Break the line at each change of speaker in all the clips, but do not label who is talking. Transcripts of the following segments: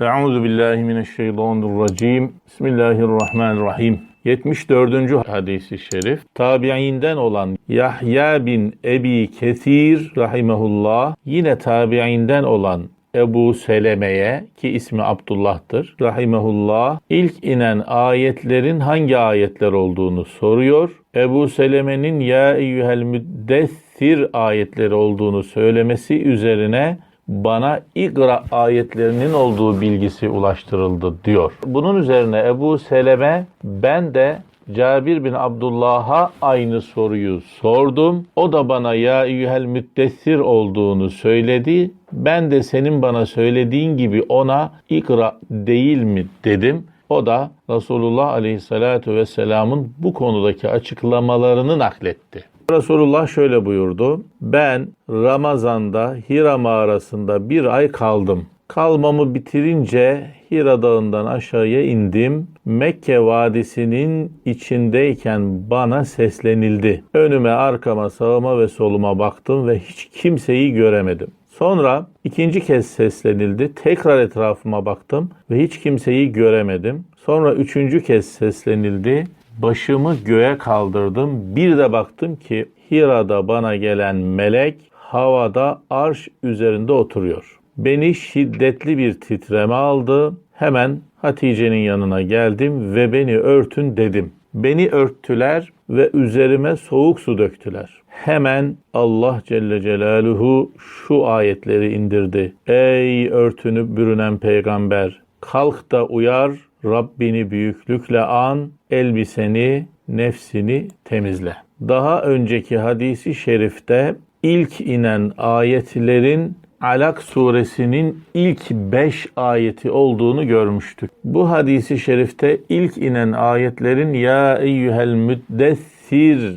Euzu billahi mineşşeytanirracim. Bismillahirrahmanirrahim. 74. hadisi şerif. Tabiinden olan Yahya bin Ebi Kesir rahimehullah yine tabiinden olan Ebu Seleme'ye ki ismi Abdullah'tır rahimehullah ilk inen ayetlerin hangi ayetler olduğunu soruyor. Ebu Seleme'nin ya eyyuhel müddessir ayetleri olduğunu söylemesi üzerine bana İkra ayetlerinin olduğu bilgisi ulaştırıldı diyor. Bunun üzerine Ebu Seleme ben de Cabir bin Abdullah'a aynı soruyu sordum. O da bana ya eyyuhel müddessir olduğunu söyledi. Ben de senin bana söylediğin gibi ona ikra değil mi dedim. O da Resulullah Aleyhisselatü Vesselam'ın bu konudaki açıklamalarını nakletti. Resulullah şöyle buyurdu. Ben Ramazan'da Hira mağarasında bir ay kaldım. Kalmamı bitirince Hira dağından aşağıya indim. Mekke vadisinin içindeyken bana seslenildi. Önüme, arkama, sağıma ve soluma baktım ve hiç kimseyi göremedim. Sonra ikinci kez seslenildi. Tekrar etrafıma baktım ve hiç kimseyi göremedim. Sonra üçüncü kez seslenildi. Başımı göğe kaldırdım. Bir de baktım ki Hira'da bana gelen melek havada arş üzerinde oturuyor. Beni şiddetli bir titreme aldı. Hemen Hatice'nin yanına geldim ve beni örtün dedim. Beni örttüler ve üzerime soğuk su döktüler. Hemen Allah Celle Celaluhu şu ayetleri indirdi. Ey örtünüp bürünen peygamber! Kalk da uyar, Rabbini büyüklükle an, elbiseni, nefsini temizle. Daha önceki hadisi şerifte ilk inen ayetlerin Alak suresinin ilk 5 ayeti olduğunu görmüştük. Bu hadisi şerifte ilk inen ayetlerin ya eyyuhel müddessir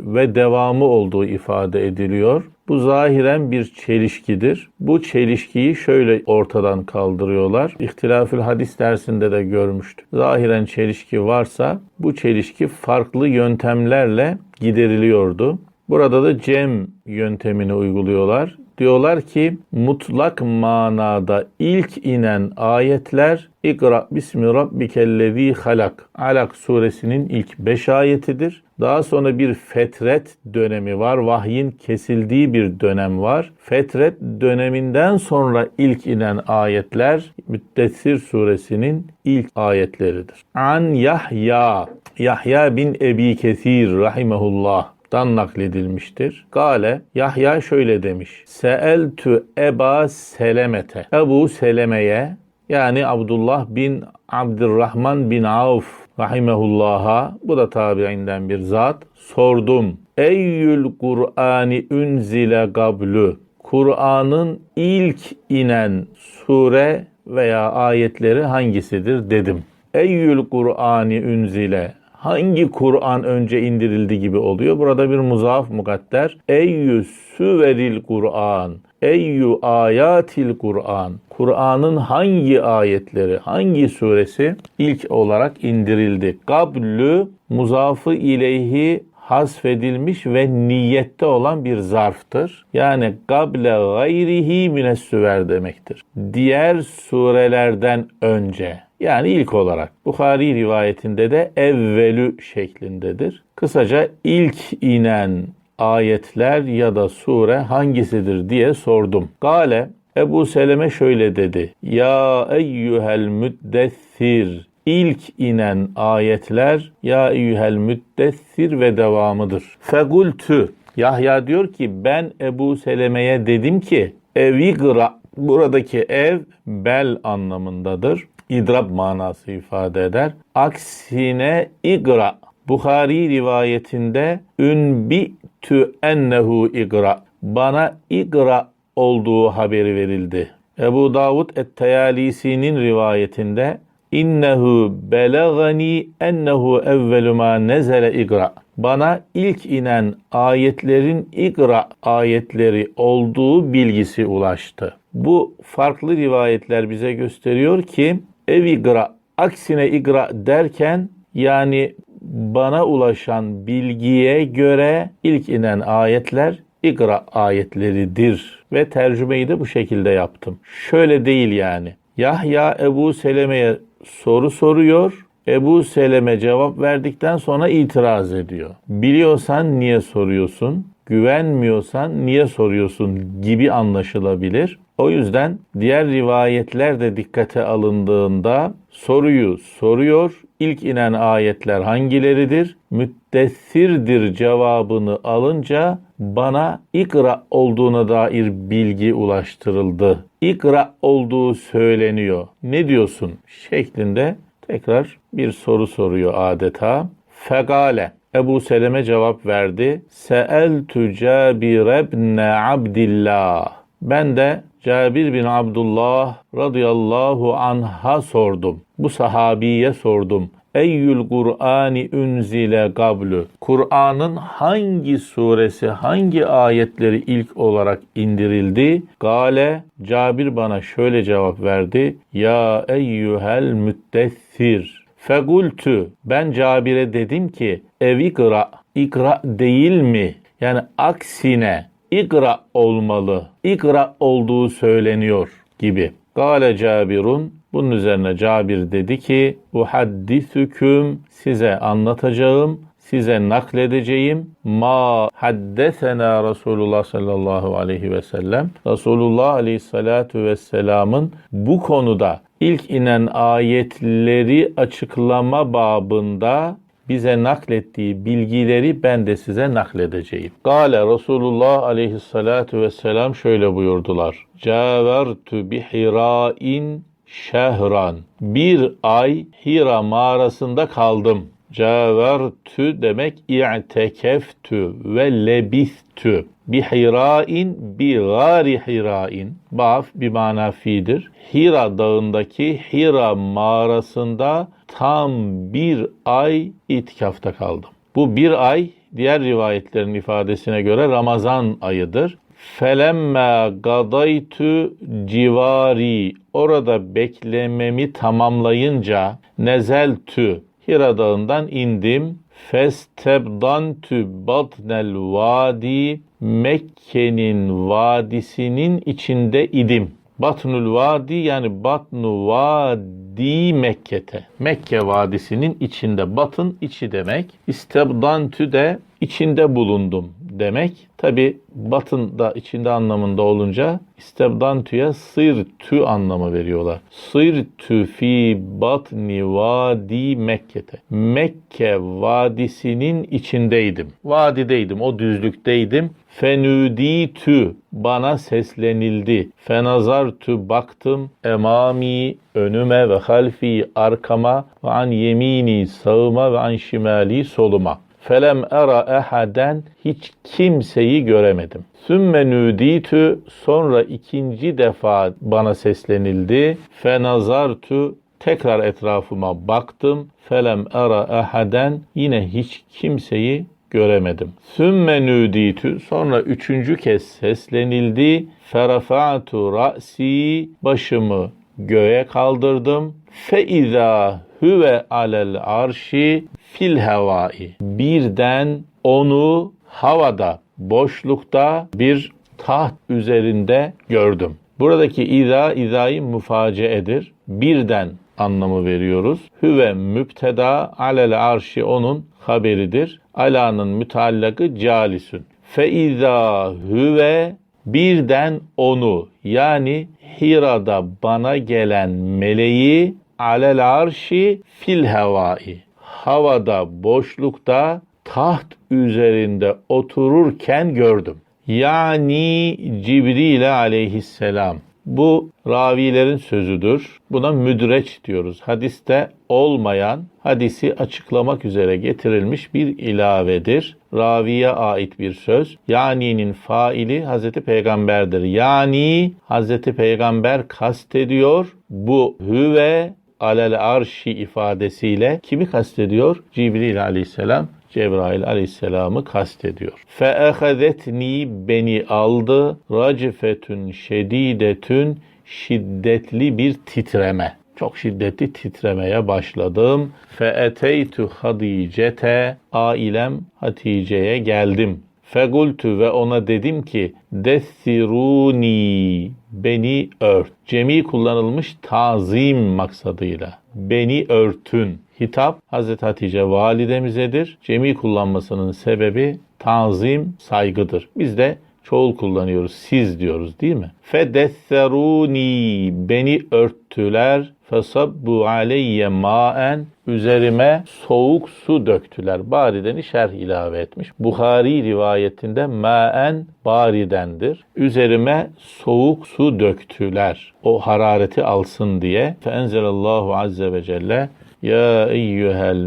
ve devamı olduğu ifade ediliyor. Bu zahiren bir çelişkidir. Bu çelişkiyi şöyle ortadan kaldırıyorlar. İhtilafül hadis dersinde de görmüştük. Zahiren çelişki varsa bu çelişki farklı yöntemlerle gideriliyordu. Burada da cem yöntemini uyguluyorlar. Diyorlar ki mutlak manada ilk inen ayetler İkra bismi rabbikellezi halak. Alak suresinin ilk 5 ayetidir. Daha sonra bir fetret dönemi var. Vahyin kesildiği bir dönem var. Fetret döneminden sonra ilk inen ayetler Müddessir suresinin ilk ayetleridir. An Yahya. Yahya bin Ebi Kesir rahimehullah dan nakledilmiştir. Gale Yahya şöyle demiş. Seeltü Eba Selemete. Ebu Seleme'ye yani Abdullah bin Abdurrahman bin Avf rahimehullah'a bu da tabiinden bir zat sordum. Eyyül Kur'ani ünzile gablu. Kur'an'ın ilk inen sure veya ayetleri hangisidir dedim. Eyyül Kur'ani ünzile hangi Kur'an önce indirildi gibi oluyor. Burada bir muzaf mukadder. Eyyü süveril Kur'an. Eyyü ayatil Kur'an. Kur'an'ın hangi ayetleri, hangi suresi ilk olarak indirildi? Gablü muzafı ileyhi hasfedilmiş ve niyette olan bir zarftır. Yani gable gayrihi minessüver demektir. Diğer surelerden önce. Yani ilk olarak. Bukhari rivayetinde de evvelü şeklindedir. Kısaca ilk inen ayetler ya da sure hangisidir diye sordum. Gale Ebu Seleme şöyle dedi. Ya eyyühel müddessir İlk inen ayetler ya eyyühel müddessir ve devamıdır. Fegultü Yahya diyor ki ben Ebu Seleme'ye dedim ki evigra buradaki ev bel anlamındadır. İdrab manası ifade eder. Aksine igra Bukhari rivayetinde ünbi tü ennehu igra bana igra olduğu haberi verildi. Ebu Davud et-Teyalisi'nin rivayetinde innehu belagani ennehu evvelu ma nezele igra. Bana ilk inen ayetlerin ikra ayetleri olduğu bilgisi ulaştı. Bu farklı rivayetler bize gösteriyor ki ev igra aksine igra derken yani bana ulaşan bilgiye göre ilk inen ayetler ikra ayetleridir ve tercümeyi de bu şekilde yaptım. Şöyle değil yani. Yahya Ebu Seleme'ye soru soruyor. Ebu Seleme cevap verdikten sonra itiraz ediyor. Biliyorsan niye soruyorsun? Güvenmiyorsan niye soruyorsun gibi anlaşılabilir. O yüzden diğer rivayetler de dikkate alındığında soruyu soruyor. İlk inen ayetler hangileridir? Müddessirdir cevabını alınca bana ikra olduğuna dair bilgi ulaştırıldı. İkra olduğu söyleniyor. Ne diyorsun? şeklinde tekrar bir soru soruyor adeta. Fegale. Ebu Seleme cevap verdi. Seeltü Cabir ibn Abdillah. Ben de Cabir bin Abdullah radıyallahu anha sordum. Bu sahabiye sordum. Eyyül Kur'ani ünzile gablu. Kur'an'ın hangi suresi, hangi ayetleri ilk olarak indirildi? Gale, Cabir bana şöyle cevap verdi. Ya eyyühel müddessir. Fegultü, ben Cabir'e dedim ki, ev ikra, ikra değil mi? Yani aksine ikra olmalı, ikra olduğu söyleniyor gibi. Gale Cabirun, bunun üzerine Cabir dedi ki, uhaddisüküm size anlatacağım, size nakledeceğim. Ma haddesena Resulullah sallallahu aleyhi ve sellem. Resulullah aleyhissalatu vesselamın bu konuda ilk inen ayetleri açıklama babında bize naklettiği bilgileri ben de size nakledeceğim. Gale Resulullah aleyhissalatu vesselam şöyle buyurdular. Cavertu bi hirain şehran. Bir ay Hira mağarasında kaldım. Cavertü demek i'tekeftü ve lebistü. Bi hirain bi gari hirain. Baf bir mana fidir. Hira dağındaki Hira mağarasında tam bir ay itikafta kaldım. Bu bir ay diğer rivayetlerin ifadesine göre Ramazan ayıdır. Felemme gadaytu civari orada beklememi tamamlayınca nezeltü Hira dağından indim. Festebdantü batnel vadi Mekke'nin vadisinin içinde idim. Batnul Vadi yani Batnu Vadi Mekke'te. Mekke Vadisi'nin içinde. Batın içi demek. İstebdantü de içinde bulundum demek. Tabi batın da içinde anlamında olunca istebdantüye sırtü anlamı veriyorlar. Sırtü fi batni vadi Mekke'te. Mekke vadisinin içindeydim. Vadideydim, o düzlükteydim. Fenüditü bana seslenildi. Fenazartü baktım emami önüme ve halfi arkama ve an yemini sağıma ve an şimali soluma. Felem era ehaden hiç kimseyi göremedim. Sümme nüditü sonra ikinci defa bana seslenildi. Fenazartu tekrar etrafıma baktım. Felem era ehaden yine hiç kimseyi göremedim. Sümme nüditü sonra üçüncü kez seslenildi. Ferafa'tu ra'si başımı göğe kaldırdım. Feiza huve alel arşi fil hevai. Birden onu havada, boşlukta bir taht üzerinde gördüm. Buradaki iza, izayı mufaceedir. Birden anlamı veriyoruz. Hüve müpteda alel arşi onun haberidir. Ala'nın müteallakı calisün. Feiza hüve birden onu yani Hira'da bana gelen meleği alel arşi fil hevai. Havada, boşlukta, taht üzerinde otururken gördüm. Yani Cibril aleyhisselam. Bu ravilerin sözüdür. Buna müdreç diyoruz. Hadiste olmayan, hadisi açıklamak üzere getirilmiş bir ilavedir. Raviye ait bir söz. Yani'nin faili Hazreti Peygamber'dir. Yani Hazreti Peygamber kastediyor. Bu hüve alel arşi ifadesiyle kimi kastediyor? Cibril aleyhisselam Cebrail aleyhisselamı kastediyor. Feehazetni beni aldı. Racifetün şedidetün şiddetli bir titreme. Çok şiddetli titremeye başladım. Feeteytu hadicete ailem Hatice'ye geldim. Fegultu ve ona dedim ki Dessiruni beni ört. Cemi kullanılmış tazim maksadıyla. Beni örtün. Hitap Hazreti Hatice validemizedir. Cemi kullanmasının sebebi tazim, saygıdır. Biz de çoğul kullanıyoruz. Siz diyoruz değil mi? Fedesseruni beni örttüler. Fesabbu aleyye maen üzerime soğuk su döktüler. Barideni şerh ilave etmiş. Buhari rivayetinde maen baridendir. Üzerime soğuk su döktüler. O harareti alsın diye. Feenzelallahu azze ve celle Ya eyyühel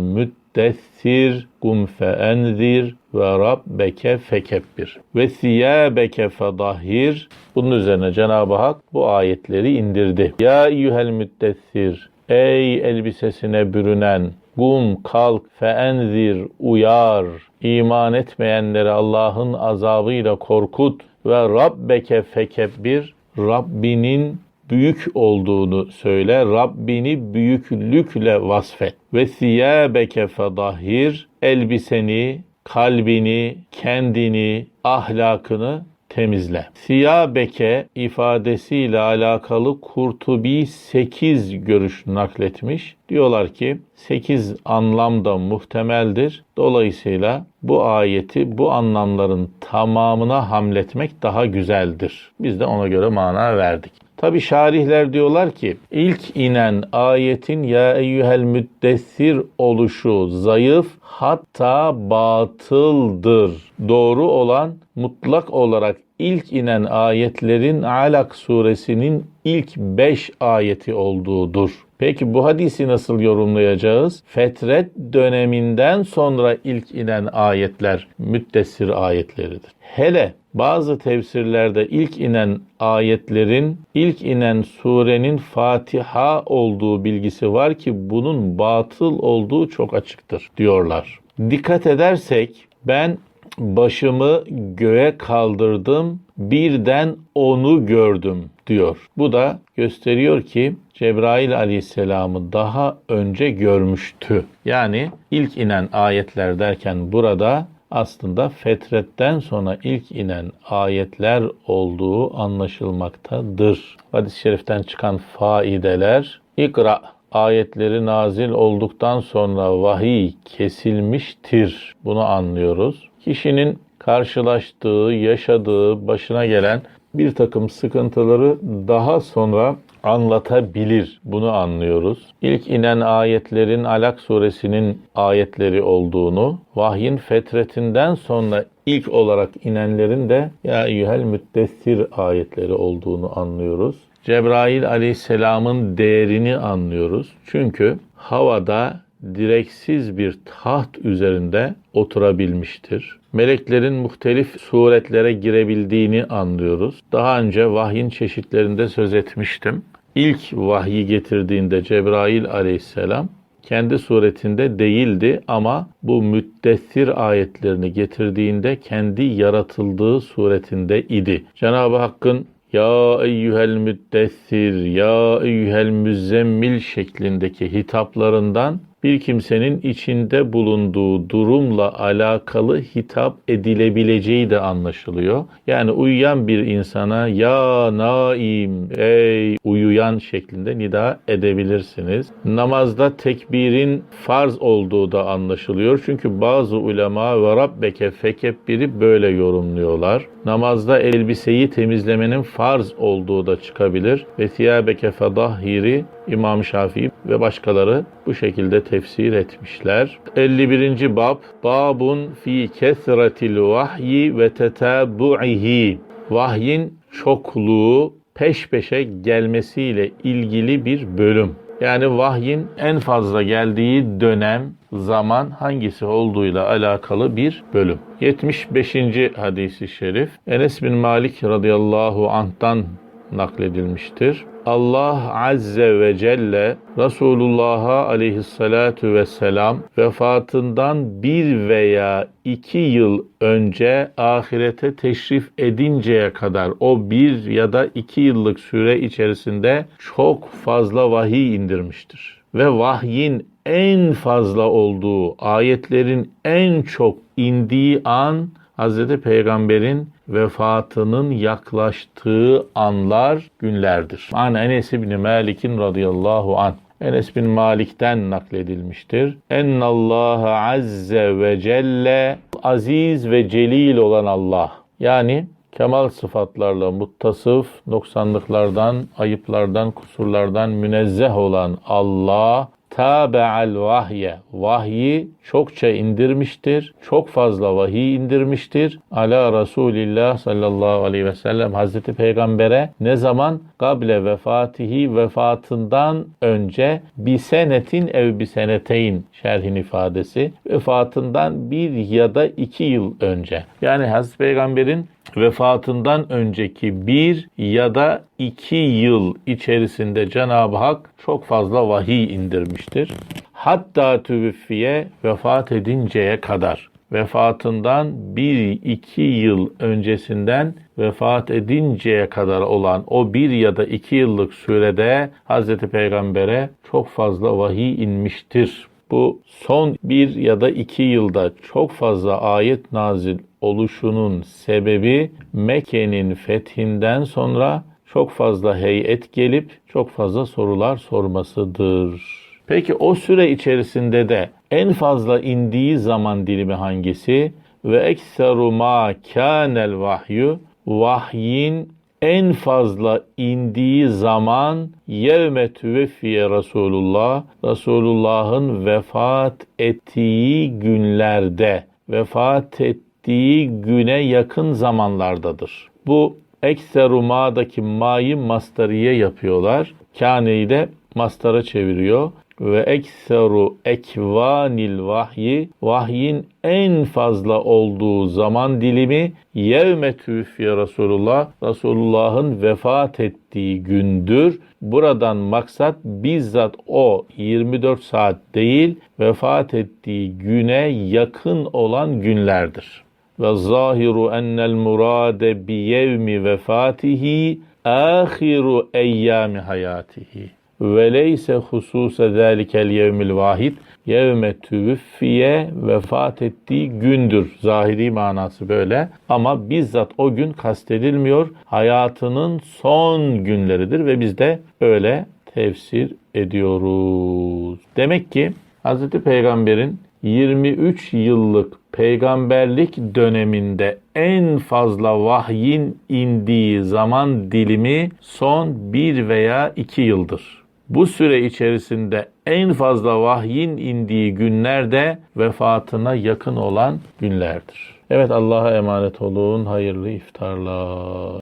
müddessir kum feenzir ve rabbeke fekebbir. Ve siyâbeke fedahhir. Bunun üzerine Cenab-ı Hak bu ayetleri indirdi. Ya eyyühel müddessir ey elbisesine bürünen Gum kalk feenzir uyar. İman etmeyenleri Allah'ın azabıyla korkut ve rabbeke fekebbir. Rabbinin büyük olduğunu söyle. Rabbini büyüklükle vasfet. Ve siyâbeke fedahhir elbiseni, kalbini, kendini, ahlakını temizle. Siyabeke ifadesiyle alakalı Kurtubi 8 görüş nakletmiş. Diyorlar ki 8 anlam da muhtemeldir. Dolayısıyla bu ayeti bu anlamların tamamına hamletmek daha güzeldir. Biz de ona göre mana verdik. Tabi şarihler diyorlar ki ilk inen ayetin ya eyyühel müddessir oluşu zayıf hatta batıldır. Doğru olan mutlak olarak ilk inen ayetlerin Alak suresinin ilk 5 ayeti olduğudur. Peki bu hadisi nasıl yorumlayacağız? Fetret döneminden sonra ilk inen ayetler müddessir ayetleridir. Hele bazı tefsirlerde ilk inen ayetlerin, ilk inen surenin Fatiha olduğu bilgisi var ki bunun batıl olduğu çok açıktır diyorlar. Dikkat edersek ben başımı göğe kaldırdım, birden onu gördüm diyor. Bu da gösteriyor ki Cebrail aleyhisselamı daha önce görmüştü. Yani ilk inen ayetler derken burada aslında fetretten sonra ilk inen ayetler olduğu anlaşılmaktadır. Hadis-i şeriften çıkan faideler İkra ayetleri nazil olduktan sonra vahiy kesilmiştir. Bunu anlıyoruz. Kişinin karşılaştığı, yaşadığı, başına gelen bir takım sıkıntıları daha sonra anlatabilir. Bunu anlıyoruz. İlk inen ayetlerin Alak suresinin ayetleri olduğunu, vahyin fetretinden sonra ilk olarak inenlerin de Ya eyyuhel müddessir ayetleri olduğunu anlıyoruz. Cebrail aleyhisselamın değerini anlıyoruz. Çünkü havada direksiz bir taht üzerinde oturabilmiştir. Meleklerin muhtelif suretlere girebildiğini anlıyoruz. Daha önce vahyin çeşitlerinde söz etmiştim. İlk vahyi getirdiğinde Cebrail aleyhisselam kendi suretinde değildi ama bu müddessir ayetlerini getirdiğinde kendi yaratıldığı suretinde idi. Cenab-ı Hakk'ın ya eyyühel müddessir, ya eyyühel müzzemmil şeklindeki hitaplarından bir kimsenin içinde bulunduğu durumla alakalı hitap edilebileceği de anlaşılıyor. Yani uyuyan bir insana ya naim ey uyuyan şeklinde nida edebilirsiniz. Namazda tekbirin farz olduğu da anlaşılıyor. Çünkü bazı ulema ve rabbeke fekebbiri böyle yorumluyorlar. Namazda elbiseyi temizlemenin farz olduğu da çıkabilir. Ve thiyabeke fedahhiri İmam Şafii ve başkaları bu şekilde tefsir etmişler. 51. bab Babun fi kesretil vahyi ve tetabu'ihi Vahyin çokluğu peş peşe gelmesiyle ilgili bir bölüm. Yani vahyin en fazla geldiği dönem, zaman hangisi olduğuyla alakalı bir bölüm. 75. hadisi şerif Enes bin Malik radıyallahu anh'tan nakledilmiştir. Allah Azze ve Celle Resulullah'a aleyhissalatu vesselam vefatından bir veya iki yıl önce ahirete teşrif edinceye kadar o bir ya da iki yıllık süre içerisinde çok fazla vahiy indirmiştir. Ve vahyin en fazla olduğu, ayetlerin en çok indiği an Hazreti Peygamber'in vefatının yaklaştığı anlar, günlerdir. An Enes bin Malik'in radıyallahu an. Enes bin Malik'ten nakledilmiştir. Ennallâhe azze ve celle aziz ve celil olan Allah. Yani kemal sıfatlarla muttasıf, noksanlıklardan, ayıplardan, kusurlardan münezzeh olan Allah tabe'al vahye. Vahyi çokça indirmiştir. Çok fazla vahiy indirmiştir. Ala Resulillah sallallahu aleyhi ve sellem Hazreti Peygamber'e ne zaman? Gable vefatihi vefatından önce bir senetin ev bir seneteyn şerhin ifadesi. Vefatından bir ya da iki yıl önce. Yani Hazreti Peygamber'in vefatından önceki bir ya da iki yıl içerisinde Cenab-ı Hak çok fazla vahiy indirmiştir. Hatta tüvüffiye vefat edinceye kadar vefatından bir iki yıl öncesinden vefat edinceye kadar olan o bir ya da iki yıllık sürede Hz. Peygamber'e çok fazla vahiy inmiştir. Bu son bir ya da iki yılda çok fazla ayet nazil oluşunun sebebi Mekke'nin fethinden sonra çok fazla heyet gelip çok fazla sorular sormasıdır. Peki o süre içerisinde de en fazla indiği zaman dilimi hangisi? Ve ekseru ma kânel vahyu vahyin en fazla indiği zaman yevme tüveffiye Resulullah Resulullah'ın vefat ettiği günlerde vefat ettiği güne yakın zamanlardadır. Bu ekseru ma'daki ma'yı mastariye yapıyorlar. Kâne'yi de mastara çeviriyor ve ekseru ekvanil vahyi vahyin en fazla olduğu zaman dilimi yevme tüffiye Resulullah Resulullah'ın vefat ettiği gündür. Buradan maksat bizzat o 24 saat değil vefat ettiği güne yakın olan günlerdir. Ve zahiru ennel murade bi yevmi vefatihi ahiru eyyami hayatihi ve leyse hususe zâlikel yevmil vahid yevme tüvüffiye vefat ettiği gündür. Zahiri manası böyle ama bizzat o gün kastedilmiyor. Hayatının son günleridir ve biz de öyle tefsir ediyoruz. Demek ki Hz. Peygamber'in 23 yıllık peygamberlik döneminde en fazla vahyin indiği zaman dilimi son bir veya iki yıldır. Bu süre içerisinde en fazla vahyin indiği günler de vefatına yakın olan günlerdir. Evet Allah'a emanet olun. Hayırlı iftarlar.